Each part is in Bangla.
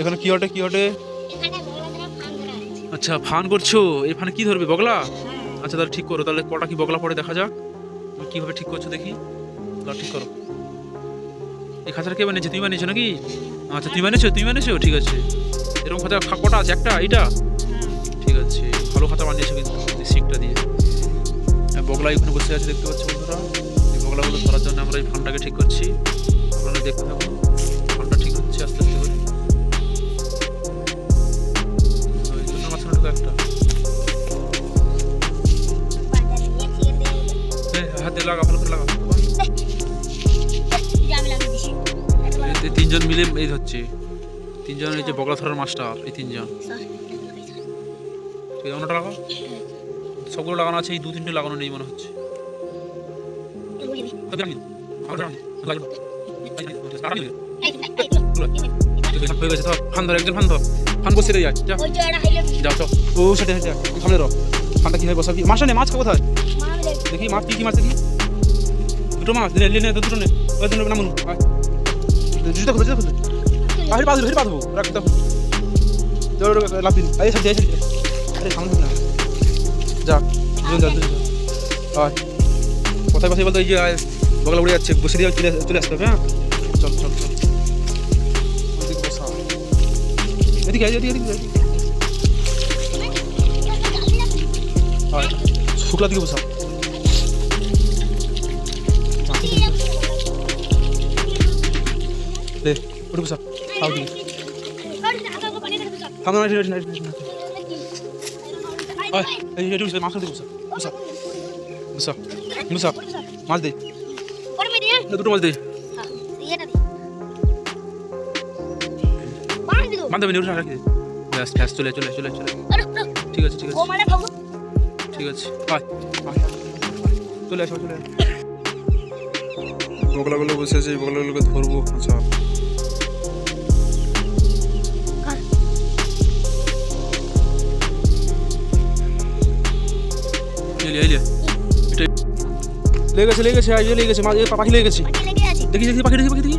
এখানে কি হটে কি আছে আচ্ছা ফান করছ? এখানে কি ধরবে বগলা? হ্যাঁ। আচ্ছা তাহলে ঠিক করো তাহলে কটা কি বগলা পড়ে দেখা যাক। তুমি কীভাবে ঠিক করছ দেখি। তাহলে ঠিক করো। এই খাঁচাটা কে বানিয়েছে? তুমি বানিয়েছো নাকি? আচ্ছা তুমি বানিয়েছো তুমি বানিয়েছো? ঠিক আছে। এরকম খাঁচা কটা আছে? একটা? এইটা? ঠিক আছে ভালো খাঁচা বানিয়েছো কিন্তু শিকটা দিয়ে। আর বগলা এখানে বসে আছে দেখতে পাচ্ছ বন্ধুরা। এই বগলাগুলো ধরার জন্য আমরা এই ফানটাকে ঠিক করছি। আপনারা দেখতে থাকুন ফানটা ঠিক হচ্ছে আস্তে হাতে লাগা ভালো করে লাগা তিনজন মিলে এই হচ্ছে তিনজন এই যে বগলা ধরার মাস্টার এই তিনজন। আছে অন্যটা লাগাও। সবগুলো লাগানো আছে এই দু তিনটে লাগানো নেই মনে হচ্ছে। লাগল। হয়ে গেছে ফান ধর একজন ফান ধর। ফান বসে রে যাও চল। ও সেটা যা তুই সামনে রহ ফানটা কি বসাবি? মাছ নে মাছ খাব কোথায়? দেখ, মাছ কি কি মাছ দেখি? দুটো মাছ নে নে দুটো নে। ওই দুটো নামুন। জুতা খুলে জুতা খুলে। আরে রাখ দিন আরে সাথে সাথে আরে সামনে না যা, দুজন যা, দুজন বলতো এই বগলা উড়ে যাচ্ছে। বসে দিয়ে চলে চলে আসতে হবে হ্যাঁ? চল চল চল। এদিকে এদিকে এদিকে শুক্লা দিকে বসা। দে উঠে বসা। আও দিকে থাম না এই বসা মাছ দিকে বসা। বসা। বসা। বসা। মাছ দে। দুটো মাছ দে। বান্ধব নিয়ে উঠে রাখি ব্যাস ব্যাস চলে চলে চলে চলে। ঠিক আছে ঠিক আছে। ঠিক আছে। চলে আসো চলে আসো। বগলাগুলো বসে আছে এই বগলাগুলোকে ধরবো। আচ্ছা। এটা লেগেছে লেগেছে আজ লেগেছে মা এ পাখি লেগেছে। দেখি দেখি পাখি দেখি পাখি দেখি।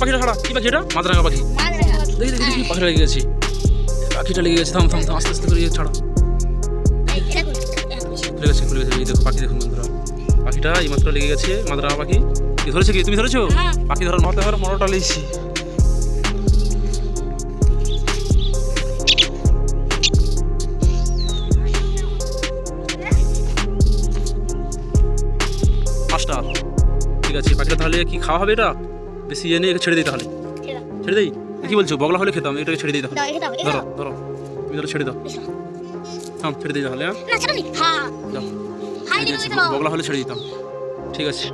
পাখিটা কি পাখি এটা? মাদ্রাঙ্গা পাখি। দেখি দেখি দেখি পাখিটা লেগে গেছে পাখিটা লেগে গেছে থাম থাম থাম আস্তে আস্তে করে ছাড়া। খুলে গেছে খুলে গেছে। এই দেখো পাখি দেখুন বন্ধুরা। পাখিটা এইমাত্র লেগে গেছে মাদ্রাঙ্গা পাখি। ধরেছে কি? তুমি ধরেছো? হ্যাঁ। পাখি ধরার মতে ধর মরোটা লেগেছি পাঁচটা। ঠিক আছে পাখিটা তাহলে কি খাওয়া হবে এটা? বেশি ইয়ে নিয়ে একে ছেড়ে দিই তাহলে। ছেড়ে দিই? কি বলছো? বগলা হলে খেতাম এটাকে ছেড়ে দিই তাহলে। ধরো ধরো। তুমি ধরো ছেড়ে দাও। থাম ছেড়ে দিই তাহলে হ্যাঁ? আছে বগলা হলে ছেড়ে দিতাম। ঠিক আছে।